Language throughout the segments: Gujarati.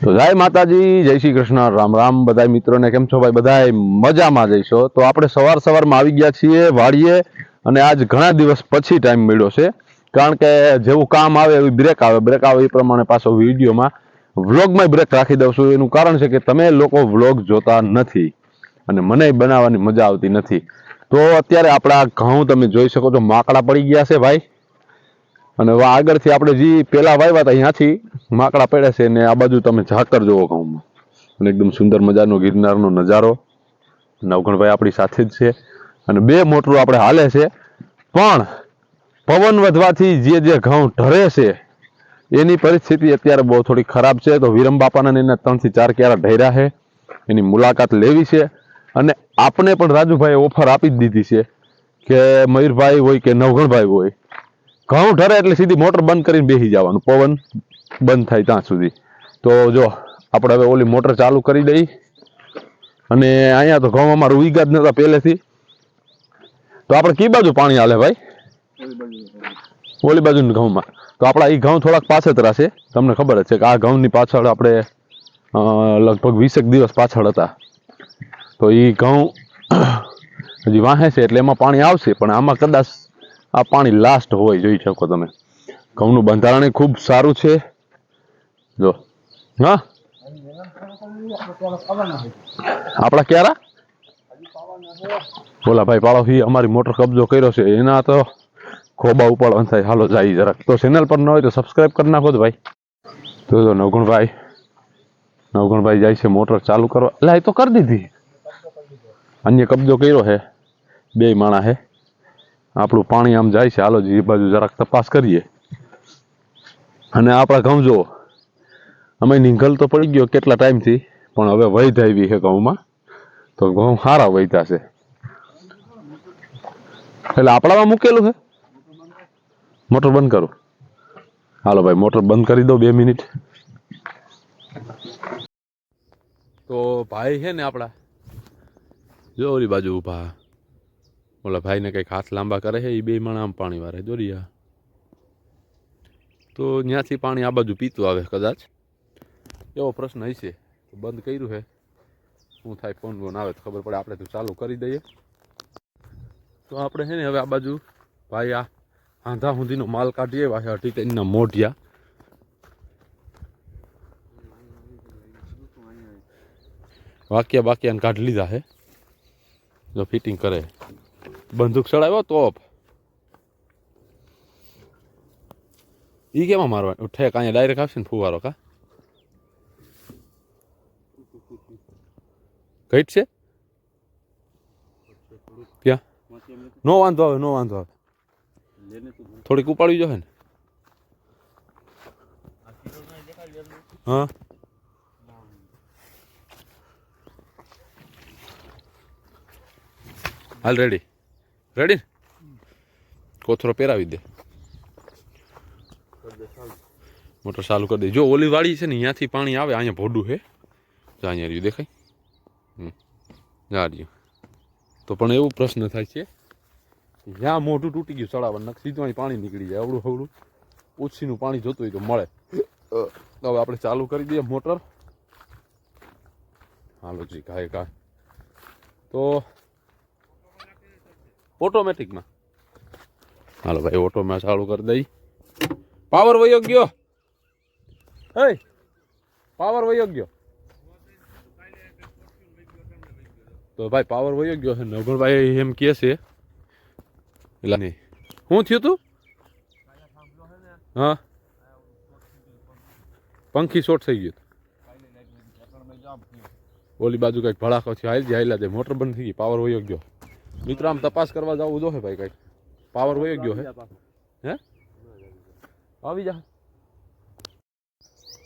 તો જય માતાજી, જય શ્રી કૃષ્ણ, રામ રામ. બધા મિત્રોને કેમ છો ભાઈ? બધા મજામાં જઈશો તો આપણે સવાર સવારમાં આવી ગયા છીએ વાડીએ અને આજ ઘણા દિવસ પછી ટાઈમ મળ્યો છે. કારણ કે જેવું કામ આવે એવી બ્રેક આવે. બ્રેક આવે એ પ્રમાણે પાછો વિડીયોમાં વ્લોગમાં બ્રેક રાખી દઉં છું. એનું કારણ છે કે તમે લોકો વ્લોગ જોતા નથી અને મને બનાવવાની મજા આવતી નથી. તો અત્યારે આપણા ઘઉં તમે જોઈ શકો છો. માકડા પડી ગયા છે ભાઈ. અને હવે આગળથી આપણે જે પેલા વાવ્યા હતા, અહીંયાથી માકડા પડ્યા છે ને આ બાજુ તમે ઝાકર જોવો ગામમાં. અને એકદમ સુંદર મજાનો ગિરનારનો નજારો. નવગણભાઈ આપણી સાથે જ છે. અને બે મોટરું આપણે હાલે છે. પણ પવન વધવાથી જે જે ઘઉં ઢરે છે, એની પરિસ્થિતિ અત્યારે બહુ થોડી ખરાબ છે. તો વિરમ બાપાના એના ત્રણથી ચાર ક્યારા ઢર્યા છે. એની મુલાકાત લેવી છે. અને આપણે પણ રાજુભાઈએ ઓફર આપી જ દીધી છે કે મયુરભાઈ હોય કે નવગણભાઈ હોય ઘઉં ઠરે એટલે સીધી મોટર બંધ કરીને બેસી જવાનું. પવન બંધ થાય ત્યાં સુધી. તો જો, આપણે હવે ઓલી મોટર ચાલુ કરી દઈ. અને અહીંયા તો ઘઉં અમારું ઉઈગા જ નતા પહેલેથી. તો આપણે કઈ બાજુ પાણી હાલે ભાઈ? ઓલી બાજુ ઘઉંમાં. તો આપણા એ ઘઉં થોડાક પાછતરા છે તમને ખબર જ છે કે આ ઘઉંની પાછળ આપણે લગભગ વીસેક દિવસ પાછળ હતા. તો એ ઘઉં હજી વાહે છે એટલે એમાં પાણી આવશે. પણ આમાં કદાચ આ પાણી લાસ્ટ હોય, જોઈ શકો તમે. ઘઉંનું બંધારણ એ ખૂબ સારું છે. જો. હા? આપણા ક્યારા? બોલા ભાઈ પાડો હી અમારી મોટર કબજો કર્યો છે. એના તો ખોબા ઉપાડવાનું થાય હાલો, જાય જરાક. તો ચેનલ પર ન હોય તો સબસ્ક્રાઇબ કરી નાખો ભાઈ. તો જો, નવગુણભાઈ નવગુણભાઈ જાય છે મોટર ચાલુ કરવા. એટલે એ તો કરી દીધી. અન્ય કબજો કર્યો છે. બે માણા હે આપણું પાણી આમ જાય છે. હાલો એ બાજુ જરાક તપાસ કરીએ. અને આપણા ઘઉં જુઓ. અમે નીંઘલ તો પડી ગયો કેટલા ટાઈમથી, પણ હવે વહી આવી છે ઘઉંમાં. તો ઘઉં સારા વહીતા છે. એટલે આપણામાં મૂકેલું છે? મોટર બંધ કરો. હાલો ભાઈ, મોટર બંધ કરી દો બે મિનિટ. તો ભાઈ છે ને આપણા. જો ઓલી બાજુ ઊભા. ઓલા ભાઈને કંઈક હાથ લાંબા કરે છે એ બે માણા આમ પાણી વારે. દોરિયા તો ત્યાંથી પાણી આ બાજુ પીતું આવે કદાચ. એવો પ્રશ્ન હશે. બંધ કર્યું છે શું થાય ફોન બોન આવે તો ખબર પડે. આપણે તો ચાલુ કરી દઈએ. તો આપણે છે ને હવે આ બાજુ ભાઈ આ આંધા સુધીનો માલ કાઢીએ. પાછા અઢી ત્રણના મોઢિયા. વાક્યા બાકિયાને કાઢી લીધા છે જો ફિટિંગ કરે. બંદૂક ચડાવ્યો તોપ. ઈ કેમાં મારવાનું ઠેક અહીંયા ડાયરેક્ટ આવશે ને ફુવારો, કા? કઈટ છે? ક્યાં? નો વાંધો આવે, નો વાંધો આવે. થોડીક ઉપાડવી જોઈએ ને. હા? હાલ રેડી રેડી કોથરો પહેરાવી દે. મોટર ચાલુ કરી દે. જો ઓલી વાળી છે ને અહીંયાથી પાણી આવે, અહીંયા ભોડું છે અહીંયા રહ્યું, દેખાય? જા રહ્યું. તો પણ એવું પ્રશ્ન થાય છે, જ્યાં મોઢું તૂટી ગયું ચડાવવા નક સીધું અહીં પાણી નીકળી જાય અવડું અવડું ઓછીનું પાણી જોતું હોય તો મળે. હવે આપણે ચાલુ કરી દઈએ મોટર. હાલો જી, કાંઈ કાંઈ. તો ઓટોમેટિકમાં. હાલો ભાઈ, ઓટોમાં ચાલુ કરી દઈ. પાવર વયો ગયો. હે પાવર વયો ગયો. તો ભાઈ પાવર વયો ગયો છે. નગરભાઈ એમ કહે છે. એટલે નહીં. શું થયું તું? હા. પંખી શોર્ટ થઈ ગયું. ઓલી બાજુ કંઈક ભડાકો થયો. હાલ હાલ્યા દે. મોટર બંધ થઈ ગઈ. પાવર વયો ગયો. મિત્રો આમ તપાસ કરવા જવું જો હે ભાઈ કઈ પાવર હોય ગયો હે. હે? આવી જા.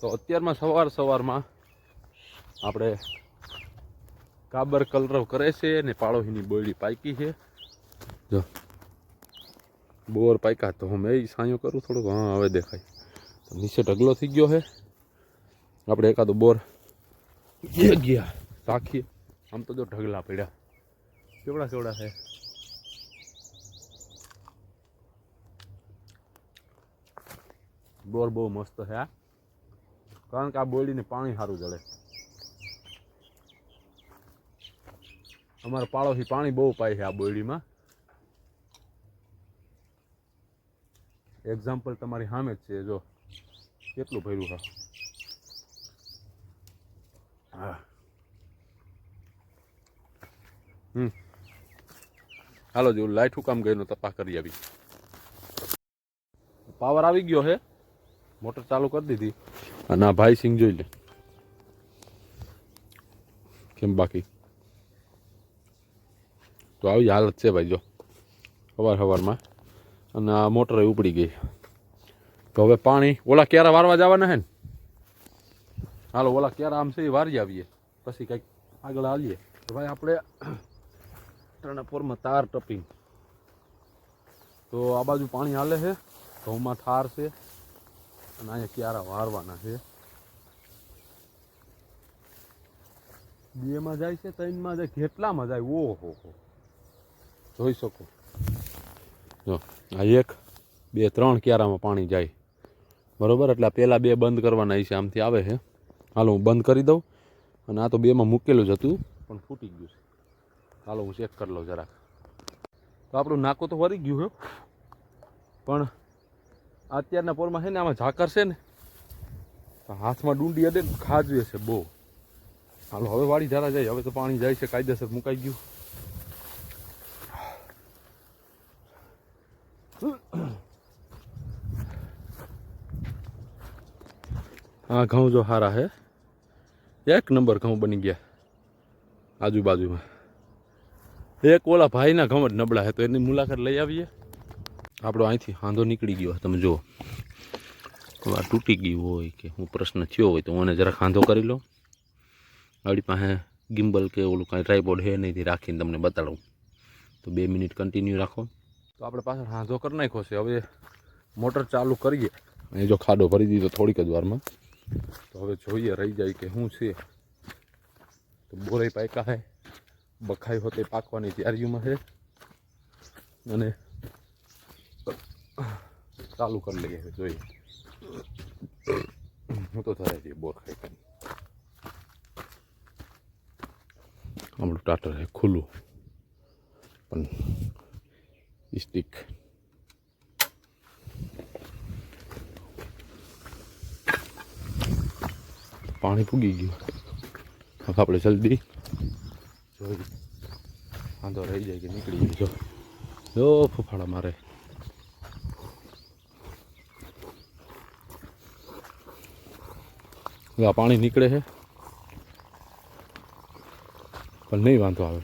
તો અત્યારમાં સવાર સવારમાં આપણે કાબર કલરવ કરે છે ને પાડોશીની બોયડી પાકી છે. જો. બોર પાક્યા તો હું એ સાયો કરું થોડુંક. હા હવે દેખાય. તો નીચે ઢગલો થઈ ગયો છે આપણે એકાદો બોર ગયા રાખીએ. આમ તો જો ઢગલા પડ્યા. કેવડા કેવડા છે? બોર બહુ મસ્ત છે આ કારણ કે આ બોયડીને પાણી સારું જળે અમારા પાડોશી પાણી બહુ પાય છે આ બોયડીમાં એક્ઝામ્પલ તમારી સામે જ છે, જો. કેટલું ભર્યું હા. હમ. હાલો જો હું કામ ગયેલું તપાસ કરી આવી. પાવર આવી ગયો છે મોટર ચાલુ કરી દીધી. અને આ ભાઈ સિંગ જોઈ લે. કેમ બાકી? તો આવી હાલત છે ભાઈ, જો. સવાર સવારમાં અને આ મોટર ઉપડી ગઈ. તો હવે પાણી, ઓલા ક્યારે વારવા જવાના હે ને? હાલો, ઓલા ક્યારે આમ છે એ વારી આવીએ. પછી કંઈક આગળ આવીએ ભાઈ, આપણે ટર્નપોરમાં તાર ટપિંગ તો આ બાજુ પાણી હાલે છે, ઘઉંમાં ઠાર છે, અને અહીંયા ક્યારા વારવાના છે. બેમાં જાય છે, ત્રણમાં જાય, કેટલામાં જાય? ઓહો હો. જોઈ શકો. જો, આ એક, બે, ત્રણ ક્યારામાં પાણી જાય. બરોબર? એટલે આ પહેલાં બે બંધ કરવાના છે, આમથી આવે છે. હાલો, હું બંધ કરી દઉં. અને આ તો બેમાં મૂકેલું જ હતું, પણ ફૂટી ગયું છે. હાલો, હું ચેક કરી લઉં જરાક. તો આપણું નાકું તો વરી ગયું છે પણ અત્યારના પોરમાં છે ને આમાં ઝાકર છે ને હાથમાં ડુંડી અડે ને ખાજવે છે બહુ. હાલો, હવે વાળી ધારા જાય હવે તો પાણી જાય છે, કાયદેસર મુકાઈ ગયું. હા ઘઉં જો સારા હે. એક નંબર ઘઉં બની ગયા આજુબાજુમાં. એક ઓલા ભાઈના ઘમટ નબળા હે તો એની મુલાકાત લઈ આવીએ. આપણો અહીંથી હાંધો નીકળી ગયો તમે જુઓ. આ તૂટી ગયું હોય કે હું પ્રશ્ન થયો હોય તો હું એને જરાક હાંધો કરી લો આપણી પાસે ગિમ્બલ કે ઓલું કાંઈ ટ્રાયપોડ હે નહીં રાખીને તમને બતાડું. તો બે મિનિટ કન્ટિન્યુ રાખો. તો આપણે પાછળ હાંધો કરી નાખ્યો છે. હવે મોટર ચાલુ કરીએ. અહીં જો ખાડો ભરી દીધો થોડીક જ વારમાં. તો હવે જોઈએ રહી જાય કે શું છે. તો બોરાઈ પાયકા હે. બખાઈ હોતે પાકવાની તૈયારીઓમાં છે અને ચાલુ કરી લઈએ જોઈએ. હું તો થાય છે બોર ખાઈ ખાઈ આપણું ટાટર છે ખુલ્લું. પણ સ્ટીક પાણી ફૂગી ગયું. આપણે જલ્દી જોઈ વાંધો રહી જાય કે નીકળી જાય. જો જો ફૂફાડા મારે. આ પાણી નીકળે છે. પણ નહીં વાંધો આવે.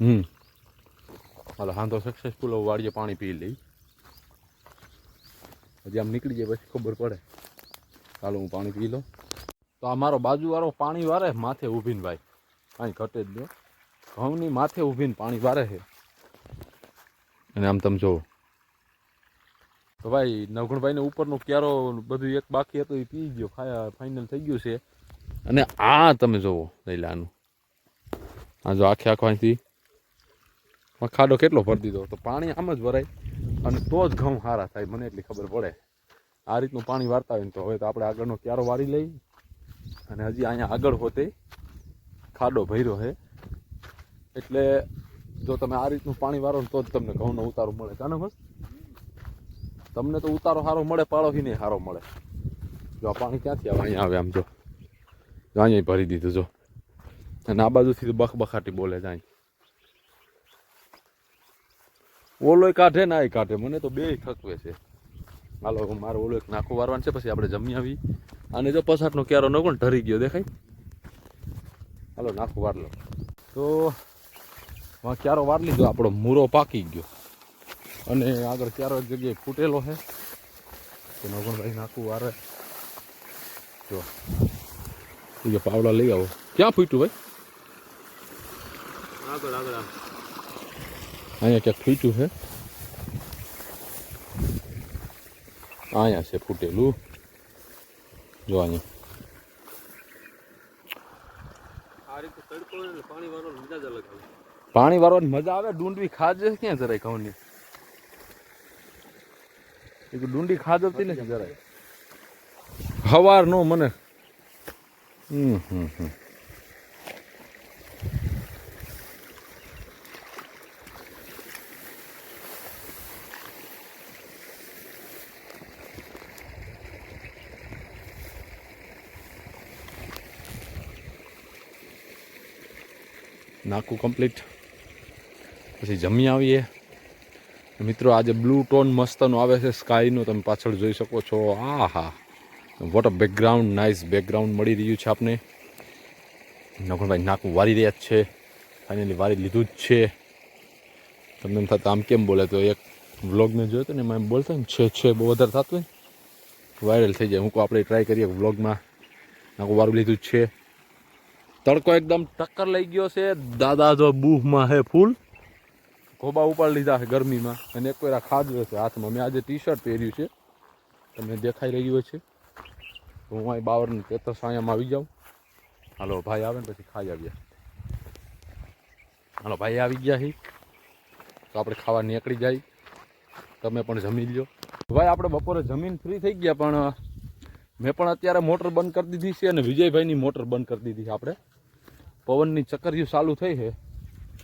હમ. હાલો તો સક્સેસફુલ વાળીએ પાણી પી લઈ. હજી આમ નીકળી જાય પછી ખબર પડે. ચાલો હું પાણી પી લઉં. તો આ મારો બાજુવાળો પાણી વારે, માથે ઊભીને ભાઈ. કાંઈ ઘટે જ નહીં. ઘઉંની માથે ઊભીને પાણી વારે છે. અને આમ તમે જોવો. તો ભાઈ, નવગણભાઈને ઉપરનું ક્યારો બધું એક બાકી હતું, એ પી ગયો ફાઇનલ થઈ ગયું છે. અને આ તમે જોવો, લઈલાનું. આ જો આખે આખો અહીંથી. ખાડો કેટલો ભરી દીધો તો પાણી આમ જ ભરાય. અને તો જ ઘઉં સારા થાય, મને એટલી ખબર પડે. આ રીતનું પાણી વારતા હોય ને તો. હવે તો આપણે આગળનો ક્યારો વારી લઈ. અને હજી અહીંયા આગળ હોતે ખાડો ભર્યો છે એટલે જો તમે આ રીતનું પાણી વારો તો જ તમને ઘઉંનો ઉતારો મળે. કાને બસ તમને તો ઉતારો સારો મળે પાળોથી નહીં સારો મળે. જો આ પાણી ક્યાંથી આવે? અહીંયા આવે આમ જો. અહીંયા ભરી દીધું, જો. અને આ બાજુથી તો બખ બખાટી બોલે જાય ઓલોય કાઢે ના એ કાઢે. મને તો બે થકવે છે. હાલો મારો મારે ઓલો એક નાખું વારવાનું છે પછી આપણે જમી આવી. અને જો પસાટનો ક્યારો ન પણ ઢરી ગયો દેખાય? હાલો નાખું વાર લો તો વાં ક્યારો વાર લીધો? આપણો મૂરો પાકી ગયો. અને આગળ ક્યારો એક જગ્યાએ ફૂટેલો છે. તો નગણભાઈ નાખું વારે. જો. એ પાવડા લઈ આવો. ક્યાં ફૂટ્યું ભાઈ? આગળ આગળ. અહીંયા ક્યાંક ફૂટ્યું છે. અહીંયા છે ફૂટેલું જો અહીંયા ને પાણી વાળવાની મજા આવે. ડુંડવી ખાજે ક્યાં જરાય ઘઉંની એ તો ડુંડી ખાજવતી નથી જરાય. હવારનો મને. હમ હમ હમ. નાકું કમ્પ્લીટ પછી જમી આવીએ. મિત્રો, આજે બ્લુ ટોન મસ્તનો આવે છે સ્કાયનો તમે પાછળ જોઈ શકો છો. આ હા what a background nice background મળી રહ્યું છે આપને. નગણભાઈ નાકું વારી રહ્યા જ છે. ફાઇનલી વારી લીધું જ છે. તમને એમ થતા આમ કેમ બોલે? તો એક વ્લોગ મેં જોયો હતો ને, એમાં એમ બોલતા ને, છે છે, બહુ વધારે થતું હોય વાયરલ થઈ જાય. હું કહું, આપણે ટ્રાય કરીએ વ્લોગમાં નાકું વારું લીધું જ છે. તડકો એકદમ ટક્કર લઈ ગયો છે. દાદા જો બૂહમાં હે ફૂલ. ખોબા ઉપાડી લીધા છે ગરમીમાં. અને એક કોઈરા ખાધવે છે હાથમાં. મેં આજે ટી શર્ટ પહેર્યું છે. તમને દેખાઈ રહ્યું છે હું અહીં બાવરની તેતર સાયામાં આવી જાઉં. હાલો, ભાઈ આવે ને પછી ખાઈ આવ્યા. હાલો, ભાઈ આવી ગયા છે. તો આપણે ખાવા નીકળી જાય. તમે પણ જમી લ્યો. ભાઈ, આપણે બપોરે જમીન ફ્રી થઈ ગયા, પણ મેં પણ અત્યારે મોટર બંધ કરી દીધી છે અને વિજયભાઈની મોટર બંધ કરી દીધી છે આપણે. પવનની ચકરીઓ ચાલુ થઈ છે.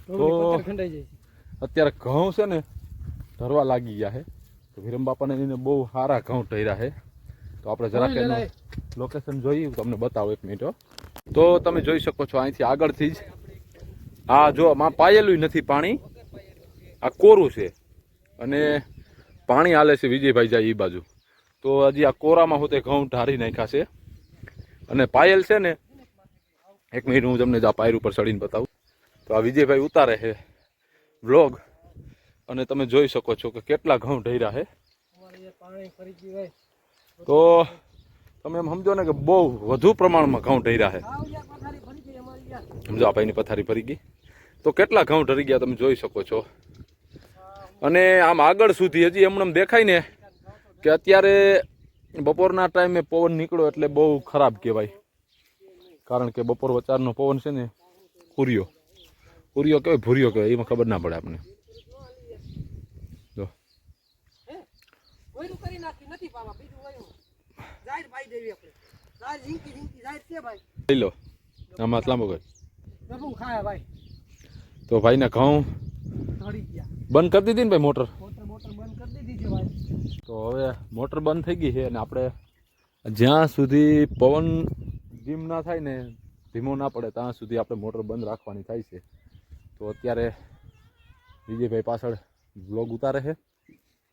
તો અત્યારે ઘઉં છે ને ધરવા લાગી ગયા છે. તો વિરમ બાપાને એને બહુ સારા ઘઉં ઢર્યા છે. તો આપણે જરાક એનું લોકેશન જોઈએ હું તમને બતાવું એક મિનિટ તો તમે જોઈ શકો છો અહીંથી આગળથી જ. હા જો માં પાયેલું નથી પાણી. આ કોરું છે. અને પાણી હાલે છે વિજયભાઈ જાય એ બાજુ. તો હજી આ કોરામાં હોતે ઘઉં ઢારી નાખ્યા છે. અને પાયલ છે ને એક મિનિટ હું તમને આ પાયર ઉપર ચડીને બતાવું. તો આ વિજયભાઈ ઉતારે છે વ્લોગ અને તમે જોઈ શકો છો કે કેટલા ઘઉં ઢર્યા છે. તો તમે એમ સમજો ને કે બહુ વધુ પ્રમાણમાં ઘઉં ઢર્યા છે. સમજો આ ભાઈની પથારી ફરી ગઈ. તો કેટલા ઘઉં ઢરી ગયા તમે જોઈ શકો છો. અને આમ આગળ સુધી હજી એમને દેખાય ને કે અત્યારે બપોરના ટાઈમે પવન નીકળ્યો એટલે બહુ ખરાબ કહેવાય. કારણ કે બપોર વચારનો પવન છે ને કુરિયો કુરિયો કહેવાય ભૂરિયો કહેવાય એમાં ખબર ના પડે આપણને. જો. આપણે. ભાઈ. લઈ લો. આમાં લાંબો ભાઈ? તો ભાઈને ઘઉં. બંધ કરી દીધી ને ભાઈ મોટર? તો હવે મોટર બંધ થઈ ગઈ છે અને આપણે જ્યાં સુધી પવન ધીમ ના થાય ને, ધીમો ના પડે, ત્યાં સુધી આપણે મોટર બંધ રાખવાની થાય છે. તો અત્યારે વિજયભાઈ પાછળ બ્લોગ ઉતારે છે.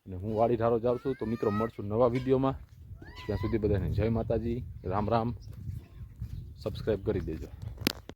અને હું વાડી ધારો જાઉં છું, તો મિત્રો મળશું નવા વિડીયોમાં ત્યાં સુધી બધાને જય માતાજી, રામ રામ. સબસ્ક્રાઈબ કરી દેજો.